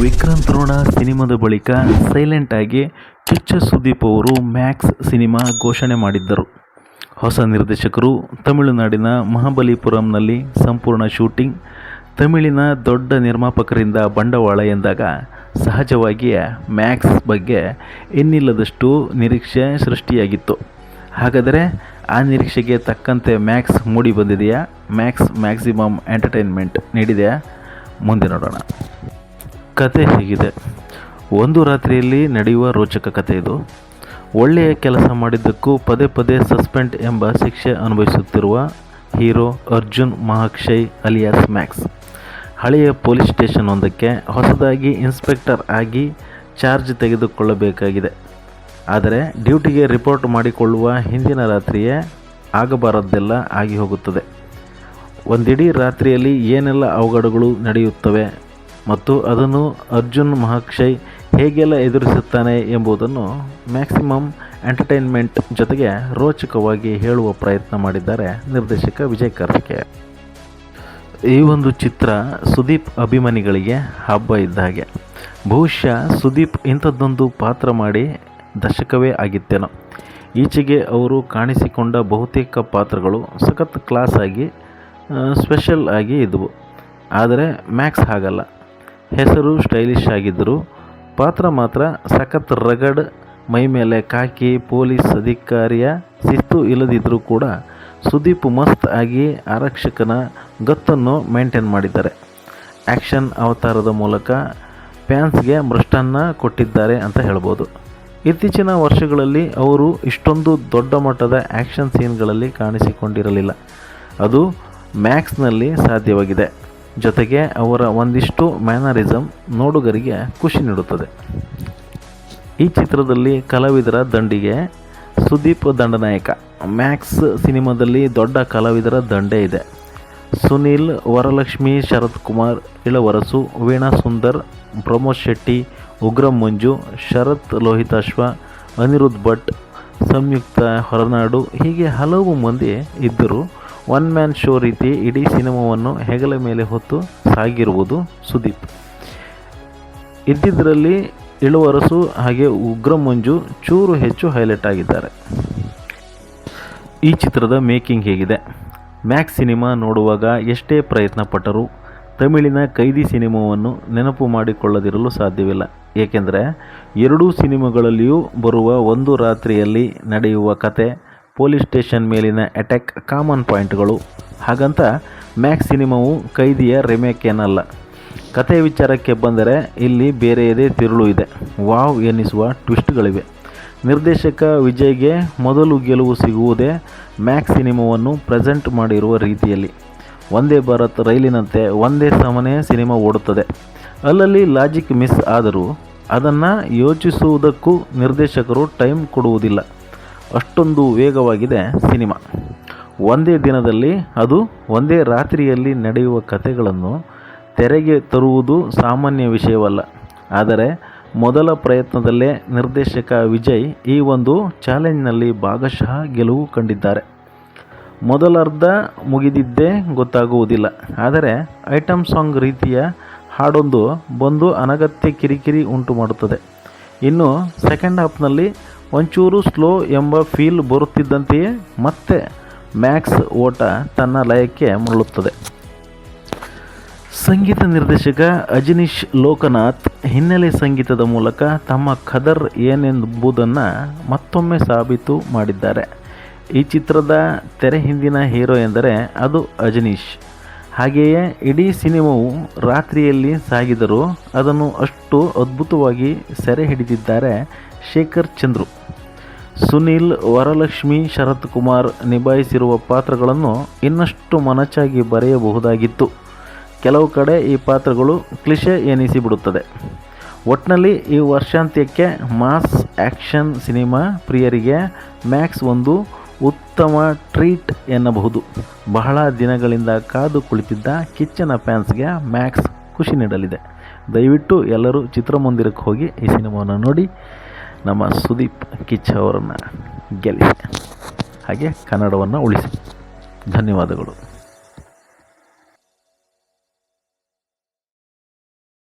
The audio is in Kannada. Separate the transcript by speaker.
Speaker 1: ವಿಕ್ರಾಂತ್ ರೋಣ ಸಿನಿಮಾದ ಬಳಿಕ ಸೈಲೆಂಟ್ ಆಗಿ ಕಿಚ್ಚ ಸುದೀಪ್ ಅವರು ಮ್ಯಾಕ್ಸ್ ಸಿನಿಮಾ ಘೋಷಣೆ ಮಾಡಿದ್ದರು. ಹೊಸ ನಿರ್ದೇಶಕರು ತಮಿಳುನಾಡಿನ ಮಹಾಬಲಿಪುರಂನಲ್ಲಿ ಸಂಪೂರ್ಣ ಶೂಟಿಂಗ್, ತಮಿಳಿನ ದೊಡ್ಡ ನಿರ್ಮಾಪಕರಿಂದ ಬಂಡವಾಳ ಎಂದಾಗ ಸಹಜವಾಗಿಯೇ ಮ್ಯಾಕ್ಸ್ ಬಗ್ಗೆ ಇನ್ನಿಲ್ಲದಷ್ಟು ನಿರೀಕ್ಷೆ ಸೃಷ್ಟಿಯಾಗಿತ್ತು. ಹಾಗಾದರೆ ಆ ನಿರೀಕ್ಷೆಗೆ ತಕ್ಕಂತೆ ಮ್ಯಾಕ್ಸ್ ಮೂಡಿ ಬಂದಿದೆಯಾ? ಮ್ಯಾಕ್ಸ್ ಮ್ಯಾಕ್ಸಿಮಮ್ ಎಂಟರ್ಟೈನ್ಮೆಂಟ್ ನೀಡಿದೆಯಾ? ಮುಂದೆ ನೋಡೋಣ. ಕತೆ ಹೀಗಿದೆ. ಒಂದು ರಾತ್ರಿಯಲ್ಲಿ ನಡೆಯುವ ರೋಚಕ ಕಥೆ ಇದು. ಒಳ್ಳೆಯ ಕೆಲಸ ಮಾಡಿದ್ದಕ್ಕೂ ಪದೇ ಪದೇ ಸಸ್ಪೆಂಡ್ ಎಂಬ ಶಿಕ್ಷೆ ಅನುಭವಿಸುತ್ತಿರುವ hero Arjun Mahakshay alias Max. ಹಳೆಯ ಪೊಲೀಸ್ ಸ್ಟೇಷನ್ ಒಂದಕ್ಕೆ ಹೊಸದಾಗಿ ಇನ್ಸ್ಪೆಕ್ಟರ್ ಆಗಿ ಚಾರ್ಜ್ ತೆಗೆದುಕೊಳ್ಳಬೇಕಾಗಿದೆ. ಆದರೆ ಡ್ಯೂಟಿಗೆ ರಿಪೋರ್ಟ್ ಮಾಡಿಕೊಳ್ಳುವ ಹಿಂದಿನ ರಾತ್ರಿಯೇ ಆಗಬಾರದ್ದೆಲ್ಲ ಆಗಿ ಹೋಗುತ್ತದೆ. ಒಂದಿಡೀ ರಾತ್ರಿಯಲ್ಲಿ ಏನೆಲ್ಲ ಅವಘಡಗಳು ನಡೆಯುತ್ತವೆ ಮತ್ತು ಅದನ್ನು ಅರ್ಜುನ್ ಮಹಾಕ್ಷಯ್ ಹೇಗೆಲ್ಲ ಎದುರಿಸುತ್ತಾನೆ ಎಂಬುದನ್ನು ಮ್ಯಾಕ್ಸಿಮಮ್ ಎಂಟರ್ಟೈನ್ಮೆಂಟ್ ಜೊತೆಗೆ ರೋಚಕವಾಗಿ ಹೇಳುವ ಪ್ರಯತ್ನ ಮಾಡಿದ್ದಾರೆ ನಿರ್ದೇಶಕ ವಿಜಯ್ ಕಾರ್ತಿಕೆ ಈ ಒಂದು ಚಿತ್ರ ಸುದೀಪ್ ಅಭಿಮಾನಿಗಳಿಗೆ ಹಬ್ಬ ಇದ್ದ ಹಾಗೆ. ಬಹುಶಃ ಸುದೀಪ್ ಇಂಥದ್ದೊಂದು ಪಾತ್ರ ಮಾಡಿ ದಶಕವೇ ಆಗಿತ್ತೇನೋ. ಈಚೆಗೆ ಅವರು ಕಾಣಿಸಿಕೊಂಡ ಬಹುತೇಕ ಪಾತ್ರಗಳು ಸಖತ್ ಕ್ಲಾಸ್ ಆಗಿ ಸ್ಪೆಷಲ್ ಆಗಿ ಇದ್ವು. ಆದರೆ ಮ್ಯಾಕ್ಸ್ ಹಾಗಲ್ಲ. ಹೆಸರು ಸ್ಟೈಲಿಶ್ ಆಗಿದ್ದರು. ಪಾತ್ರ ಮಾತ್ರ ಸಖತ್ ರಗಡ್, ಮೈ ಮೇಲೆ ಕಾಕಿ, ಪೊಲೀಸ್ ಅಧಿಕಾರಿಯ ಶಿಸ್ತು ಇಲ್ಲದಿದ್ದರೂ ಕೂಡ ಸುದೀಪ್ ಮಸ್ತ್ ಆಗಿ ಆರಕ್ಷಕನ ಗತ್ತನ್ನು ಮೇಂಟೈನ್ ಮಾಡಿದ್ದಾರೆ. ಆ್ಯಕ್ಷನ್ ಅವತಾರದ ಮೂಲಕ ಫ್ಯಾನ್ಸ್ಗೆ ಮೃಷ್ಟನ್ನು ಕೊಟ್ಟಿದ್ದಾರೆ ಅಂತ ಹೇಳ್ಬೋದು. ಇತ್ತೀಚಿನ ವರ್ಷಗಳಲ್ಲಿ ಅವರು ಇಷ್ಟೊಂದು ದೊಡ್ಡ ಮಟ್ಟದ ಆ್ಯಕ್ಷನ್ ಸೀನ್ಗಳಲ್ಲಿ ಕಾಣಿಸಿಕೊಂಡಿರಲಿಲ್ಲ. ಅದು ಮ್ಯಾಕ್ಸ್ನಲ್ಲಿ ಸಾಧ್ಯವಾಗಿದೆ. ಜೊತೆಗೆ ಅವರ ಒಂದಿಷ್ಟು ಮ್ಯಾನರಿಸಮ್ ನೋಡುಗರಿಗೆ ಖುಷಿ ನೀಡುತ್ತದೆ. ಈ ಚಿತ್ರದಲ್ಲಿ ಕಲಾವಿದರ ದಂಡಿಗೆ ಸುದೀಪ್ ದಂಡನಾಯಕ. ಮ್ಯಾಕ್ಸ್ ಸಿನಿಮಾದಲ್ಲಿ ದೊಡ್ಡ ಕಲಾವಿದರ ದಂಡೆ ಇದೆ. ಸುನೀಲ್, ವರಲಕ್ಷ್ಮಿ ಶರತ್ ಕುಮಾರ್ ಇಳವರಸು, ವೀಣಾ ಸುಂದರ್, ಪ್ರಮೋದ್ ಶೆಟ್ಟಿ, ಉಗ್ರಂ ಮಂಜು, ಶರತ್ ಲೋಹಿತಾಶ್ವ ಅನಿರುದ್ಧ ಭಟ್, ಸಂಯುಕ್ತ ಹೊರನಾಡು ಹೀಗೆ ಹಲವು ಮಂದಿ ಇದ್ದರು. ಒನ್ ಮ್ಯಾನ್ ಶೋ ರೀತಿ ಇಡೀ ಸಿನಿಮಾವನ್ನು ಹೆಗಲ ಮೇಲೆ ಹೊತ್ತು ಸಾಗಿರುವುದು ಸುದೀಪ್. ಇದ್ದಿದ್ದರಲ್ಲಿ ಇಳುವರಸು ಹಾಗೆ ಉಗ್ರ ಮಂಜು ಚೂರು ಹೆಚ್ಚು ಹೈಲೈಟ್ ಆಗಿದ್ದಾರೆ. ಈ ಚಿತ್ರದ ಮೇಕಿಂಗ್ ಹೇಗಿದೆ? ಮ್ಯಾಕ್ಸ್ ಸಿನಿಮಾ ನೋಡುವಾಗ ಎಷ್ಟೇ ಪ್ರಯತ್ನ ಪಟ್ಟರೂ ತಮಿಳಿನ ಕೈದಿ ಸಿನಿಮಾವನ್ನು ನೆನಪು ಮಾಡಿಕೊಳ್ಳದಿರಲು ಸಾಧ್ಯವಿಲ್ಲ. ಏಕೆಂದರೆ ಎರಡೂ ಸಿನಿಮಾಗಳಲ್ಲಿಯೂ ಬರುವ ಒಂದು ರಾತ್ರಿಯಲ್ಲಿ ನಡೆಯುವ ಕತೆ ಪೊಲೀಸ್ ಸ್ಟೇಷನ್ ಮೇಲಿನ ಅಟ್ಯಾಕ್ ಕಾಮನ್ ಪಾಯಿಂಟ್ಗಳು ಹಾಗಂತ ಮ್ಯಾಕ್ಸ್ ಸಿನಿಮಾವು ಕೈದಿಯ ರಿಮೇಕ್ ಏನಲ್ಲ ಕಥೆ ವಿಚಾರಕ್ಕೆ ಬಂದರೆ ಇಲ್ಲಿ ಬೇರೆಯದೇ ತಿರುಳು ಇದೆ. ವಾವ್ ಎನ್ನಿಸುವ ಟ್ವಿಸ್ಟ್ಗಳಿವೆ ನಿರ್ದೇಶಕ ವಿಜಯ್ಗೆ ಮೊದಲು ಗೆಲುವು ಸಿಗುವುದೇ ಮ್ಯಾಕ್ಸ್ ಸಿನಿಮಾವನ್ನು ಪ್ರೆಸೆಂಟ್ ಮಾಡಿರುವ ರೀತಿಯಲ್ಲಿ. ಒಂದೇ ಭಾರತ್ ರೈಲಿನಂತೆ ಒಂದೇ ಸಮನೆ ಸಿನಿಮಾ ಓಡುತ್ತದೆ. ಅಲ್ಲಲ್ಲಿ ಲಾಜಿಕ್ ಮಿಸ್ ಆದರೂ ಅದನ್ನು ಯೋಚಿಸುವುದಕ್ಕೂ ನಿರ್ದೇಶಕರು ಟೈಮ್ ಕೊಡುವುದಿಲ್ಲ. ಅಷ್ಟೊಂದು ವೇಗವಾಗಿದೆ ಸಿನಿಮಾ. ಒಂದೇ ದಿನದಲ್ಲಿ ಅದು ಒಂದೇ ರಾತ್ರಿಯಲ್ಲಿ ನಡೆಯುವ ಕಥೆಗಳನ್ನು ತೆರೆಗೆ ತರುವುದು ಸಾಮಾನ್ಯ ವಿಷಯವಲ್ಲ. ಆದರೆ ಮೊದಲ ಪ್ರಯತ್ನದಲ್ಲೇ ನಿರ್ದೇಶಕ ವಿಜಯ್ ಈ ಒಂದು ಚಾಲೆಂಜ್ನಲ್ಲಿ ಭಾಗಶಃ ಗೆಲುವು ಕಂಡಿದ್ದಾರೆ. ಮೊದಲರ್ಧ ಮುಗಿದಿದ್ದೇ ಗೊತ್ತಾಗುವುದಿಲ್ಲ. ಆದರೆ ಐಟಮ್ ಸಾಂಗ್ ರೀತಿಯ ಹಾಡೊಂದು ಬಂದು ಅನಗತ್ಯ ಕಿರಿಕಿರಿ ಉಂಟು ಮಾಡುತ್ತದೆ ಇನ್ನು ಸೆಕೆಂಡ್ ಹಾಫ್ನಲ್ಲಿ ಒಂಚೂರು ಸ್ಲೋ ಎಂಬ ಫೀಲ್ ಬರುತ್ತಿದ್ದಂತೆಯೇ ಮತ್ತೆ ಮ್ಯಾಕ್ಸ್ ಓಟ ತನ್ನ ಲಯಕ್ಕೆ ಮರಳುತ್ತದೆ. ಸಂಗೀತ ನಿರ್ದೇಶಕ ಅಜನೀಶ್ ಲೋಕನಾಥ್ ಹಿನ್ನೆಲೆ ಸಂಗೀತದ ಮೂಲಕ ತಮ್ಮ ಖದರ್ ಏನೆಂಬುದನ್ನು ಮತ್ತೊಮ್ಮೆ ಸಾಬೀತು ಮಾಡಿದ್ದಾರೆ. ಈ ಚಿತ್ರದ ತೆರೆ ಹಿಂದಿನ ಹೀರೋ ಎಂದರೆ ಅದು ಅಜನೀಶ್. ಹಾಗೆಯೇ ಇಡೀ ಸಿನಿಮಾವು ರಾತ್ರಿಯಲ್ಲಿ ಸಾಗಿದರೂ ಅದನ್ನು ಅಷ್ಟು ಅದ್ಭುತವಾಗಿ ಸೆರೆ ಹಿಡಿದಿದ್ದಾರೆ ಶೇಖರ್ ಚಂದ್ರು. ಸುನೀಲ್ ವರಲಕ್ಷ್ಮಿ ಶರತ್ ಕುಮಾರ್ ನಿಭಾಯಿಸಿರುವ ಪಾತ್ರಗಳನ್ನು ಇನ್ನಷ್ಟು ಮನಚಾಗಿ ಬರೆಯಬಹುದಾಗಿತ್ತು. ಕೆಲವು ಕಡೆ ಈ ಪಾತ್ರಗಳು ಕ್ಲಿಷೆ ಎನಿಸಿಬಿಡುತ್ತದೆ. ಒಟ್ಟಿನಲ್ಲಿ ಈ ವರ್ಷಾಂತ್ಯಕ್ಕೆ ಮಾಸ್ ಆ್ಯಕ್ಷನ್ ಸಿನಿಮಾ ಪ್ರಿಯರಿಗೆ ಮ್ಯಾಕ್ಸ್ ಒಂದು ಉತ್ತಮ ಟ್ರೀಟ್ ಎನ್ನಬಹುದು. ಬಹಳ ದಿನಗಳಿಂದ ಕಾದು ಕುಳಿತಿದ್ದ ಕಿಚ್ಚನ ಫ್ಯಾನ್ಸ್ಗೆ ಮ್ಯಾಕ್ಸ್ ಖುಷಿ ನೀಡಲಿದೆ. ದಯವಿಟ್ಟು ಎಲ್ಲರೂ ಚಿತ್ರಮಂದಿರಕ್ಕೆ ಹೋಗಿ ಈ ಸಿನಿಮಾವನ್ನು ನೋಡಿ ನಮ್ಮ ಸುದೀಪ್ ಕಿಚ್ಚ ಅವರನ್ನು ಗೆಲ್ಲಿಸಿ ಹಾಗೆ ಕನ್ನಡವನ್ನು ಉಳಿಸಿ. ಧನ್ಯವಾದಗಳು.